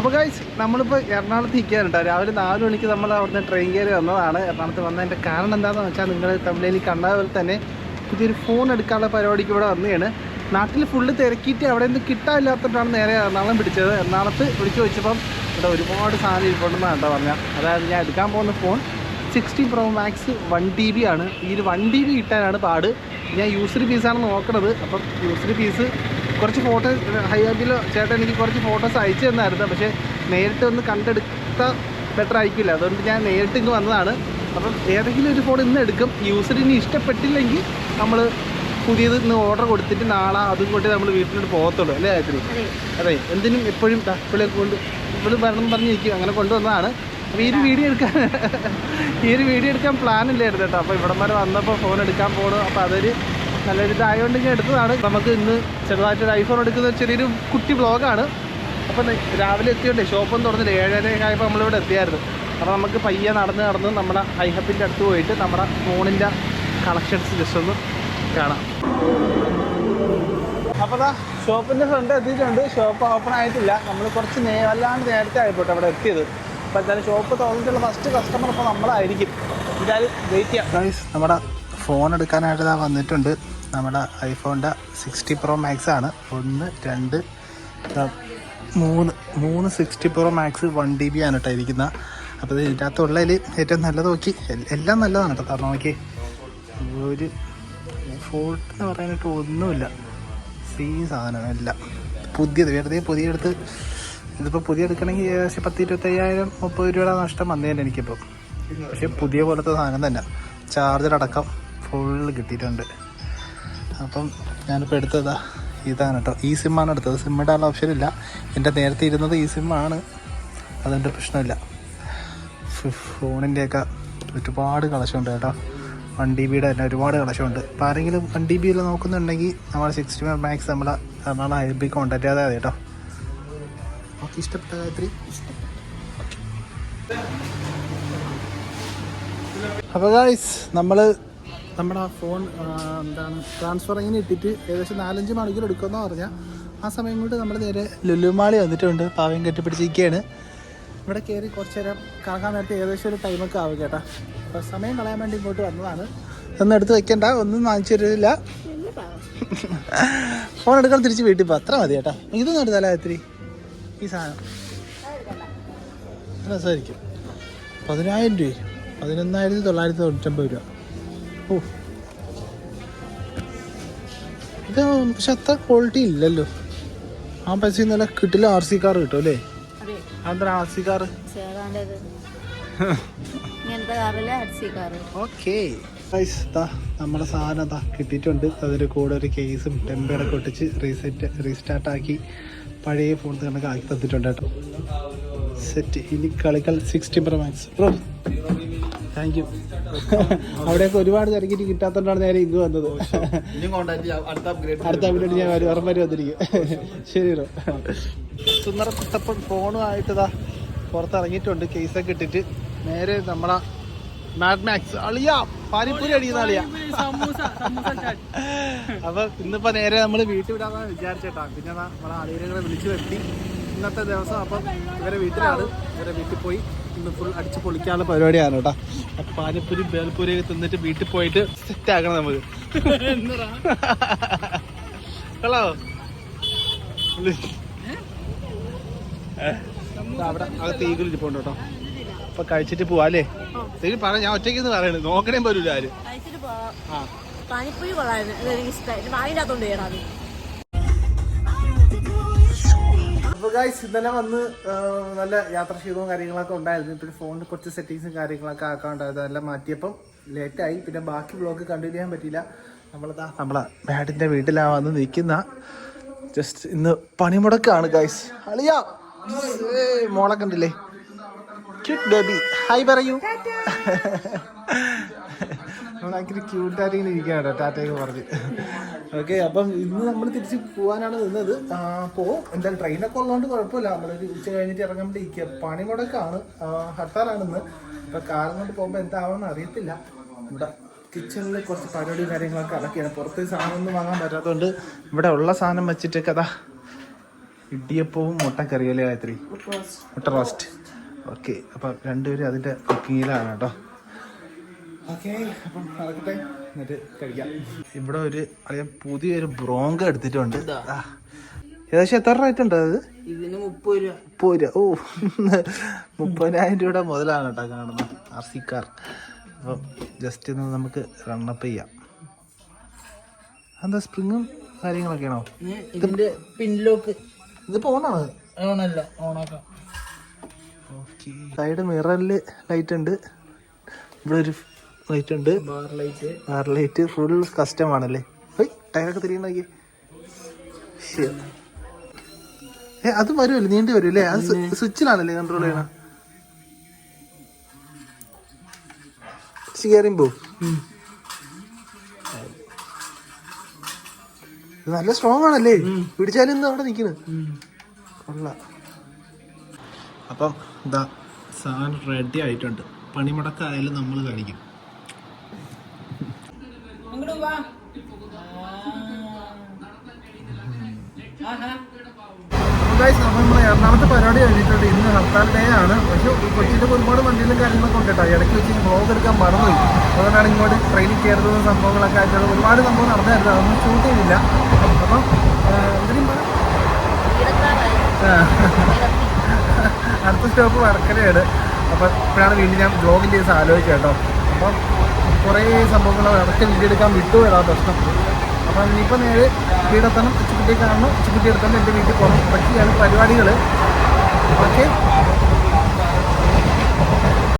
അപ്പോൾ ഗൈസ് നമ്മളിപ്പോൾ എറണാകുളത്ത് നിൽക്കുകയാണ് കേട്ടോ രാവിലെ നാല് മണിക്ക് നമ്മൾ അവിടുന്ന് ട്രെയിൻ കയറി വന്നതാണ്. എറണാകുളത്ത് വന്നതിന്റെ കാരണം എന്താണെന്ന് വെച്ചാൽ നിങ്ങൾ തമിഴിൽ കണ്ട പോലെ തന്നെ പുതിയൊരു ഫോൺ എടുക്കാനുള്ള പരിപാടിക്ക് ഇവിടെ വന്നതാണ്. നാട്ടിൽ ഫുള്ള് തിരക്കിയിട്ട് അവിടെ നിന്ന് കിട്ടാനില്ലാത്തതുകൊണ്ടാണ് നേരെ എറണാകുളം പിടിച്ചത്. എറണാകുളത്ത് വിളിച്ചു ചോദിച്ചപ്പം ഇവിടെ ഒരുപാട് സാധനം ഇരിപ്പുണ്ടെന്നാണ് കേട്ടോ പറഞ്ഞത് അതായത് ഞാൻ എടുക്കാൻ പോകുന്ന phone sixty pro max one T B ആണ്. ഈ ഒരു വൺ ടി ബി കിട്ടാനാണ് പാട്. ഞാൻ യൂസർ പീസാണ് നോക്കണത്. അപ്പം യൂസർ പീസ് കുറച്ച് ഫോട്ടോ ഹൈബിലോ ചേട്ടൻ എനിക്ക് കുറച്ച് ഫോട്ടോസ് അയച്ചു തന്നായിരുന്നു. പക്ഷേ നേരിട്ട് ഒന്ന് കണ്ടെടുത്ത ബെറ്റർ ആയിരിക്കില്ല. അതുകൊണ്ട് ഞാൻ നേരിട്ട് ഇങ്ങ് വന്നതാണ്. അപ്പം ഏതെങ്കിലും ഒരു ഫോൺ ഇന്ന് എടുക്കും. യൂസറിന് ഇഷ്ടപ്പെട്ടില്ലെങ്കിൽ നമ്മൾ പുതിയത് ഇന്ന് ഓർഡർ കൊടുത്തിട്ട് നാളെ അതും കൊണ്ട് നമ്മൾ വീട്ടിലോട്ട് പോകത്തുള്ളൂ. അല്ലേ ഗായത്രി അതെ. എന്തിനും എപ്പോഴും ഇവിടെ കൊണ്ട് ഇവിടെ വരണം പറഞ്ഞിരിക്കും അങ്ങനെ കൊണ്ടുവന്നതാണ്. അപ്പോൾ ഈ ഒരു വീഡിയോ എടുക്കാൻ ഈ ഒരു വീഡിയോ എടുക്കാൻ പ്ലാൻ ഇല്ലായിരുന്നു കേട്ടോ. അപ്പോൾ ഇവിടം വരെ വന്നപ്പോൾ ഫോൺ എടുക്കാൻ പോകണം അപ്പോൾ അതൊരു നല്ലൊരു ഇതായതുകൊണ്ട് ഞാൻ എടുത്തതാണ്. നമുക്ക് ഇന്ന് ചെറുതായിട്ടൊരു ഐഫോൺ എടുക്കുന്ന ചെറിയൊരു കുട്ടി ബ്ലോഗാണ് അപ്പം രാവിലെ എത്തിയോണ്ടേ ഷോപ്പൊന്നും തുറന്നില്ല. ഏഴര ആയപ്പോൾ നമ്മളിവിടെ എത്തിയായിരുന്നു. അപ്പോൾ നമുക്ക് പയ്യെ നടന്ന് നടന്ന് നമ്മുടെ ഐഹപ്പിന്റെ അടുത്ത് പോയിട്ട് നമ്മുടെ ഫോണിന്റെ കളക്ഷൻസ് ജസ്റ്റ് ഒന്ന് കാണാം. അപ്പോൾ ദാ ഷോപ്പിന്റെ ഫ്രണ്ട് എത്തിയിട്ടുണ്ട്. ഷോപ്പ് ഓപ്പൺ ആയിട്ടില്ല. നമ്മൾ കുറച്ച് നേ വല്ലാണ്ട് നേരത്തെ ആയിപ്പോട്ടെ അവിടെ എത്തിയത്. അപ്പോൾ എന്തായാലും ഷോപ്പ് തുറന്നിട്ടുള്ള ഫസ്റ്റ് കസ്റ്റമർ ഇപ്പോൾ നമ്മളായിരിക്കും. എന്തായാലും വെയിറ്റ് ചെയ്യാം. നമ്മുടെ ഫോൺ എടുക്കാനായിട്ട് ഇതാ വന്നിട്ടുണ്ട്. നമ്മുടെ ഐഫോണിന്റെ സിക്സ്റ്റി പ്രോ മാക്സ് ആണ്. ഒന്ന് രണ്ട് മൂന്ന് മൂന്ന് sixty pro max one D B ആണ് കേട്ടോ ഇരിക്കുന്നത് അപ്പോൾ ഇത് ഇതിന്റെ അകത്തുള്ളതിൽ ഏറ്റവും നല്ലത് നോക്കി. എല്ലാം നല്ലതാണ് കേട്ടോ. കാരണം നോക്കി ഒരു ഫോൾട്ട് എന്ന് പറയാനായിട്ട് ഒന്നുമില്ല. സെയിം സാധനം എല്ലാം. പുതിയത് വെറുതെ പുതിയ എടുത്ത് ഇതിപ്പോൾ പുതിയ എടുക്കണമെങ്കിൽ ഏകദേശം പത്ത് ഇരുപത്തയ്യായിരം മുപ്പത് രൂപയുടെ നഷ്ടം വന്നേനെ എനിക്കിപ്പോൾ പക്ഷേ പുതിയ പോലത്തെ സാധനം തന്നെ. ചാർജർ അടക്കം ഫുള്ള് കിട്ടിയിട്ടുണ്ട്. അപ്പം ഞാനിപ്പോൾ എടുത്തതാ. ഇതാണ് കേട്ടോ ഈ സിമ്മാണ് എടുത്തത്. സിം ഇടാനുള്ള ഓപ്ഷൻ ഇല്ല. എന്റെ നേരത്തെ ഇരുന്നത് ഈ സിമ്മാണ് അതെന്റെ പ്രശ്നമില്ല. ഫോണിന്റെയൊക്കെ ഒരുപാട് കളക്ഷൻ ഉണ്ട് കേട്ടോ. വൺ ഡി ബിയുടെ തന്നെ ഒരുപാട് കളക്ഷൻ ഉണ്ട് അപ്പോൾ ആരെങ്കിലും വൺ ഡി ബിയിൽ നോക്കുന്നുണ്ടെങ്കിൽ നമ്മൾ സിക്സ്റ്റി വൺ മാക്സ് നമ്മളെ എറണാകുളം ഐ ബി കോൺടാക്ട് ചെയ്താൽ മതി കേട്ടോ ഓക്കെ ഇഷ്ടപ്പെട്ട ഗായത്രി? അപ്പോൾ ഗായ്സ് നമ്മൾ നമ്മുടെ ഫോൺ ആ, എന്താണ് ട്രാൻസ്ഫറിങ്ങിന് ഇട്ടിട്ട് ഏകദേശം നാലഞ്ച് മണിക്കൂർ എടുക്കുമെന്ന് പറഞ്ഞാൽ ആ സമയം കൊണ്ട് നമ്മൾ നേരെ ലുലുമാളി വന്നിട്ടുണ്ട്. പാവയും കെട്ടിപ്പിടിച്ചിരിക്കുകയാണ് ഇവിടെ കയറി കുറച്ച് നേരം കറങ്ങാൻ നേരത്തെ ഏകദേശം ഒരു ടൈമൊക്കെ ആവും കേട്ടാ. അപ്പോൾ സമയം കളയാൻ വേണ്ടി ഇങ്ങോട്ട് വന്നതാണ്. ഒന്നും എടുത്ത് വെക്കണ്ട ഒന്നും വാങ്ങിച്ചു തരില്ല ഫോൺ എടുക്കാൻ തിരിച്ച് വീട്ടിൽ പോ അത്ര മതി കേട്ടോ. ഇതൊന്നും എടുത്താലോ ഇത്തിരി ഈ സാധനം. രസമായിരിക്കും. പതിനായിരം രൂപ പതിനൊന്നായിരത്തി തൊള്ളായിരത്തി തൊണ്ണൂറ്റമ്പത് രൂപ. ഇത് പക്ഷെ അത്ര ക്വാളിറ്റി ഇല്ലല്ലോ. ആ പൈസ നല്ല കിട്ടില്ല ആർ സി കാർ കിട്ടും അല്ലേ? അതെ. അതെന്താ ആർ സി കാർ ഓക്കെ. നമ്മുടെ സാധനം അതാ കിട്ടിയിട്ടുണ്ട്. അതിന്റെ കൂടെ ഒരു കേസും ടെമ്പറൊക്കെ ഒട്ടിച്ച് റീസെറ്റ് റീസ്റ്റാർട്ട് ആക്കി പഴയ ഫോൺ കണക്ക് ആക്കി തന്നിട്ടുണ്ട് കേട്ടോ. സെറ്റ്. ഇനി കളികൾ sixty pro max bro thank you അവിടെയൊക്കെ ഒരുപാട് തിരക്കിട്ട് കിട്ടാത്തതുകൊണ്ടാണ് നേരെ ഇങ്ങ് വന്നത്. അടുത്ത അപ്ഡേറ്റ് ഞാൻ വരും. ഉറപ്പ് വരും വന്നിരിക്കും ശരി. ബ്രോ സുന്ദര കുട്ടപ്പൻ ഫോണും ആയിട്ടതാ പുറത്തിറങ്ങിയിട്ടുണ്ട്. കേസൊക്കെ ഇട്ടിട്ട്. നേരെ നമ്മളെ മാഡ് മാക്സ് അളിയാ പാനിപ്പൂരി അടിക്കുന്ന അളിയാ. അപ്പൊ ഇന്നിപ്പോ നേരെ നമ്മൾ വീട്ടിൽ വിടാന്ന് വിചാരിച്ചേട്ടാ. പിന്നെ നമ്മളെ അളിയനെ വിളിച്ചു വരുത്തി. ഇന്നത്തെ ദിവസം അപ്പം ഇവരെ വീട്ടിലാണ്. ഇവരെ വീട്ടിൽ പോയി ഇന്ന് ഫുൾ അടിച്ച് പൊളിക്കാനുള്ള പരിപാടിയാണ് കേട്ടോ. അപ്പൊ പാനിപ്പൂരി ബേൽപൂരി ഒക്കെ തിന്നിട്ട് വീട്ടിൽ പോയിട്ട് സെറ്റ് ആക്കണം നമുക്ക്. ഹലോ? അവിടെ അകത്ത് ഈഗിൾ ഇരിപ്പുണ്ട് കേട്ടോ. അപ്പൊ കഴിച്ചിട്ട് പോവാ അല്ലേ? ശരി പറ ഞാൻ ഒറ്റയ്ക്ക് പറയണേ. നോക്കണേ പോലും ആര്. ആ. പാനിപ്പൂരി കൊള്ളായിരുന്നു എനിക്ക് ഇഷ്ടമായി വാങ്ങിന്റെ അകത്തോണ്ട് ഗായ്സ് ഇന്നലെ വന്ന് നല്ല യാത്ര യാത്രാക്ഷീണവും കാര്യങ്ങളൊക്കെ ഉണ്ടായിരുന്നു. പിന്നെ ഫോണിൽ കുറച്ച് സെറ്റിങ്സും കാര്യങ്ങളൊക്കെ ആക്കാണ്ടായിരുന്നു അതെല്ലാം മാറ്റിയപ്പം ലേറ്റായി പിന്നെ ബാക്കി ബ്ലോഗ് കണ്ടിന്യൂ ചെയ്യാൻ പറ്റിയില്ല. നമ്മളിതാ നമ്മളെ ബാഡിന്റെ വീട്ടിലാണ് വന്ന് നിൽക്കുന്ന. ജസ്റ്റ് ഇന്ന് പണിമുടക്കാണ് ഗായ്സ് അളിയാ. മോളെ കണ്ടില്ലേ? ക്യൂട്ട് ബേബി ഹായ് പറയൂ. ഭയങ്കര ക്യൂട്ടായിട്ട് ഇങ്ങനെ ഇരിക്കുകയാണ് കേട്ടോ ടാറ്റയൊക്കെ പറഞ്ഞ്. ഓക്കെ അപ്പം ഇന്ന് നമ്മൾ തിരിച്ച് പോകാനാണ് നിന്നത്. ആ, പോവും എന്തായാലും ട്രെയിനൊക്കെ ഉള്ളതുകൊണ്ട് കുഴപ്പമില്ല. നമ്മളൊരു ഉച്ച കഴിഞ്ഞിട്ട് ഇറങ്ങാൻ ഇരിക്കുക പണിമുടക്കാണ് ആ, ഹർത്താലാണ് ഇന്ന് ഇപ്പം കാലം കൊണ്ട് പോകുമ്പോൾ എന്താവുമെന്ന് അറിയത്തില്ല. ഇവിടെ കിച്ചണിൽ കുറച്ച് പരിപാടി കാര്യങ്ങളൊക്കെ അടക്കിയാണ്. പുറത്ത് സാധനം ഒന്നും വാങ്ങാൻ പറ്റാത്തതുകൊണ്ട് ഇവിടെ ഉള്ള സാധനം വെച്ചിട്ട് കഥ ഇടിയപ്പവും മുട്ടക്കറിയല്ലേ ഗായത്രി? മുട്ട റോസ്റ്റ് ഓക്കെ അപ്പം രണ്ടുപേരും അതിന്റെ കുക്കിങ്ങിലാണ് കേട്ടോ. ഓക്കെ അപ്പം നടക്കട്ടെ. എന്നിട്ട് കഴിക്കാം. ഇവിടെ ഒരു അറിയാം പുതിയൊരു ബ്രോങ്ക എടുത്തിട്ടുണ്ട്. ഏകദേശം എത്ര റേറ്റ് ഉണ്ട് അത്? ഇതിന് മുപ്പത് രൂപ. മുപ്പത് രൂപ. ഓ മുപ്പതിനായിരം രൂപയുടെ മുതലാണ് കേട്ടോ കാണുന്നത് ആർ സി കാർ. അപ്പം ജസ്റ്റ് ഒന്ന് നമുക്ക് റണ്ണപ്പ് ചെയ്യാം. എന്താ സ്പ്രിങ്ങും കാര്യങ്ങളൊക്കെയാണോ? ഇതിന്റെ പിൻലോക്ക് ഇത് ഓണാണ് ഓണല്ല ഓണാക്കാം ഓക്കെ. സൈഡ് മിററിൽ ലൈറ്റ് ഉണ്ട്. ഇവിടെ ഒരു ലൈറ്റ് ഉണ്ട്. ബാർ ലൈറ്റ് ഫുൾ കസ്റ്റം ആണല്ലേ? ഹൈ ടയറൊക്കെ നോക്കി ഏ അത് വരുമല്ലേ നീണ്ടി വരും അല്ലേ അത് സ്വിച്ചിലാണല്ലേ കൺട്രോൾ ചെയ്യണം? സ്റ്റിയറിംഗ് ബോ ഇത് നല്ല സ്ട്രോങ് ആണല്ലേ? പിടിച്ചാലും ഇന്ന് അവിടെ നിൽക്കുന്നു കൊള്ളാം. അപ്പം ഇതാ സാധനം റെഡി ആയിട്ടുണ്ട്. പണിമുടക്കായാലും നമ്മൾ കളിക്കും അങ്ങോട്ട് വാ നമ്മൾ എറണാകുളത്ത് പരിപാടി കഴിഞ്ഞിട്ടുണ്ട്. ഇന്ന് ഹർത്താൽ ഡേ ആണ്. പക്ഷെ കൊച്ചിയിൽ ഒരുപാട് വണ്ടിയിലും കാര്യങ്ങളൊക്കെ ഉണ്ട് കേട്ടോ ഇടയ്ക്ക് വെച്ച് ബ്ലോഗ് എടുക്കാൻ മറന്നുപോയി. അതുകൊണ്ടാണ് ഇങ്ങോട്ട് ട്രെയിനിൽ കയറുന്ന സംഭവങ്ങളൊക്കെ ആയിട്ടുള്ള ഒരുപാട് സംഭവം നടന്നായിരുന്നു അതൊന്നും ഷൂട്ട് ചെയ്തില്ല. അപ്പം എന്തിനും. അടുത്ത സ്റ്റോപ്പ് വടക്കരയാണ്. അപ്പം ഇപ്പോഴാണ് വീണ്ടും ഞാൻ ബ്ലോഗിന്റെ ദിവസം ആലോചിക്കാം കേട്ടോ. അപ്പം കുറേ സംഭവങ്ങൾ ഇടയ്ക്ക് വീഡിയോ എടുക്കാൻ വരാ പ്രശ്നം. അപ്പം ഇനിയിപ്പോൾ നേരെ വീടെത്തണം ഉച്ചക്കുട്ടിയൊക്കെ കാണണം. ഉച്ചക്കുട്ടി എടുത്തണം എന്റെ വീട്ടിൽ പോകണം ഇതൊക്കെയാണ് പരിപാടികൾ. ഓക്കെ?